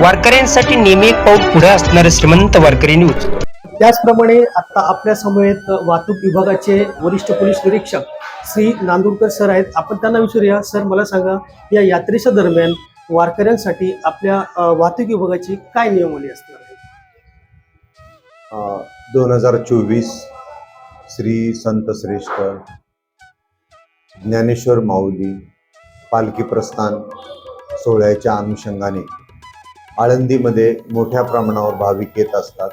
वारकऱ्यांसाठी नेहमी एक पाऊल पुढे असणारे श्रीमंत वारकरी न्यूज. त्याचप्रमाणे आता आपल्या समवेत वाहतूक विभागाचे वरिष्ठ पोलीस निरीक्षक श्री नांदुरकर सर आहेत. आपण त्यांना विचारूया सर मला सांगा या यात्रेच्या दरम्यान वारकऱ्यांसाठी आपल्या वाहतूक विभागाची काय नियमावली असणार आहे? दोन हजार चोवीस श्री संत श्रेष्ठ ज्ञानेश्वर माऊली पालखी प्रस्थान सोहळ्याच्या अनुषंगाने आळंदीमध्ये मोठ्या प्रमाणावर भाविक येत असतात.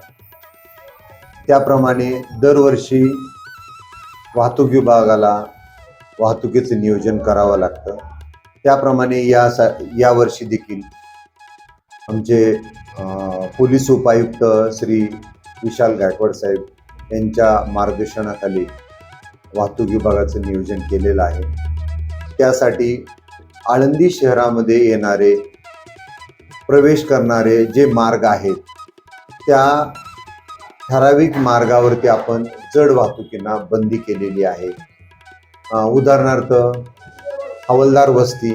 त्याप्रमाणे दरवर्षी वाहतूक विभागाला वाहतुकीचं नियोजन करावं लागतं. त्याप्रमाणे या सा यावर्षी देखील आमचे पोलीस उपायुक्त श्री विशाल गायकवाड साहेब यांच्या मार्गदर्शनाखाली वाहतूक विभागाचं नियोजन केलेलं आहे. त्यासाठी आळंदी शहरामध्ये येणारे प्रवेश करणारे जे मार्ग आहेत त्या ठराविक मार्गावरती आपण जड वाहतुकींना बंदी केलेली आहे. उदाहरणार्थ हवलदार वस्ती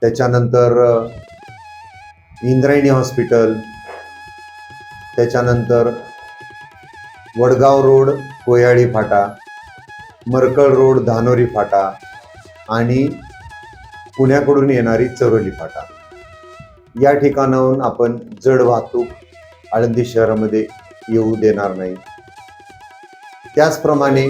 त्याच्यानंतर इंद्रायणी हॉस्पिटल त्याच्यानंतर वडगाव रोड कोयाळी फाटा मरकळ रोड धानोरी फाटा आणि पुण्याकडून येणारी चरोली फाटा. या ठिकाणाहून आपण जड वाहतूक आळंदी शहरामध्ये येऊ देणार नाही. त्याचप्रमाणे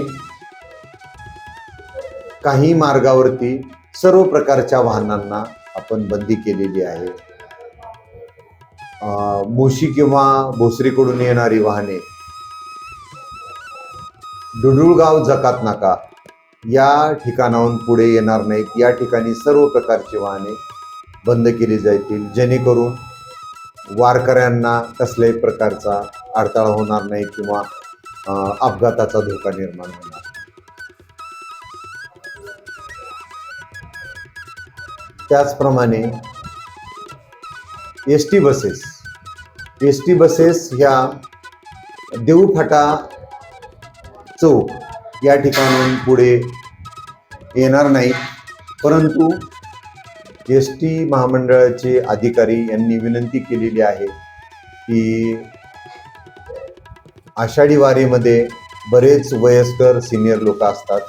काही मार्गावरती सर्व प्रकारच्या वाहनांना आपण बंदी केलेली आहे. मोशी किंवा भोसरीकडून येणारी वाहने डुडुळगाव जकात नाका या ठिकाणाहून पुढे येणार नाहीत. या ठिकाणी सर्व प्रकारची वाहने बंद केली जातील. जेणेकरून वारकऱ्यांना कसल्याही प्रकारचा अडथळा होणार नाही किंवा अपघाताचा धोका निर्माण होणार त्याचप्रमाणे S T buses. S T buses ह्या देऊफाटा चौक या ठिकाणून पुढे येणार नाहीत. परंतु एस टी महामंडळाचे अधिकारी यांनी विनंती केलेली आहे की आषाढी वारीमध्ये बरेच वयस्कर सिनियर लोक असतात.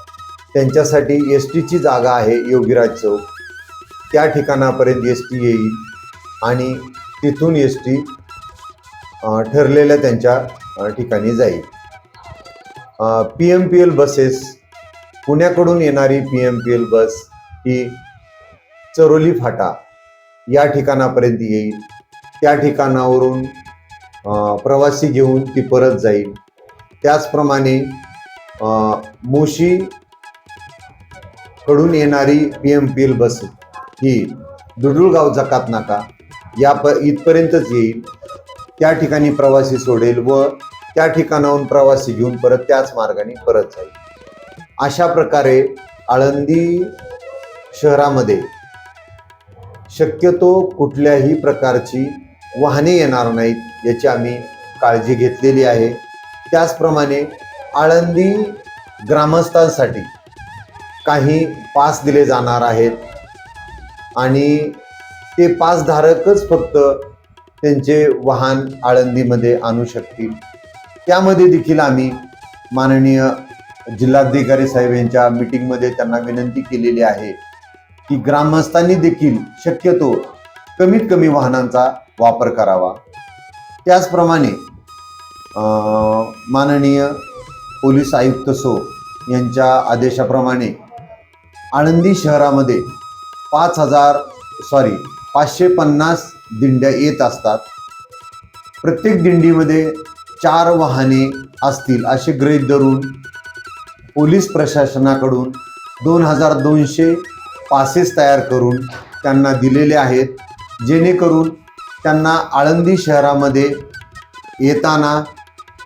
त्यांच्यासाठी एस टीची जागा आहे योगीराज चौक. त्या ठिकाणापर्यंत एस टी येईल आणि तिथून एस टी ठरलेल्या त्यांच्या ठिकाणी जाईल. P M P L buses पुण्याकडून येणारी P M P L bus ही चरोली फाटा या ठिकाणापर्यंत येईल. त्या ठिकाणावरून प्रवासी घेऊन ती परत जाईल. त्याचप्रमाणे मुशी कडून येणारी P M P L bus ही दुडुळगाव जकात नाका या प इथपर्यंतच येईल. त्या ठिकाणी प्रवासी सोडेल व त्या ठिकाणाहून प्रवासी घेऊन परत त्याच मार्गाने परत जाईल. अशा प्रकारे आळंदी शहरामध्ये शक्यतो कुठल्याही प्रकारची वाहने येणार नाहीत याची आम्ही काळजी घेतलेली आहे. त्याचप्रमाणे आळंदी ग्रामस्थांसाठी काही पास दिले जाणार आहेत आणि ते पासधारकच फक्त त्यांचे वाहन आळंदीमध्ये आणू शकतील. त्यामध्ये देखील आम्ही माननीय जिल्हाधिकारी साहेब यांच्या मीटिंगमध्ये त्यांना विनंती केलेली आहे. की ग्रामस्थांनी देखील शक्यतो कमीत कमी वाहनांचा वापर करावा. त्याचप्रमाणे माननीय पोलीस आयुक्त सो यांच्या आदेशाप्रमाणे आळंदी शहरामध्ये पाच हजार सॉरी पाचशे पन्नास दिंड्या येत असतात. प्रत्येक दिंडीमध्ये चार वाहने असतील असे गृहीत धरून पोलीस प्रशासनाकडून दोन हजार दोनशे पासेस तयार करून त्यांना दिलेले आहेत. जेणेकरून त्यांना आळंदी शहरामध्ये येताना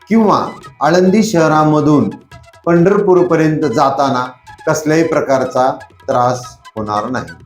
किंवा आळंदी शहरामधून पंढरपूरपर्यंत जाताना कसल्याही प्रकारचा त्रास होणार नाही.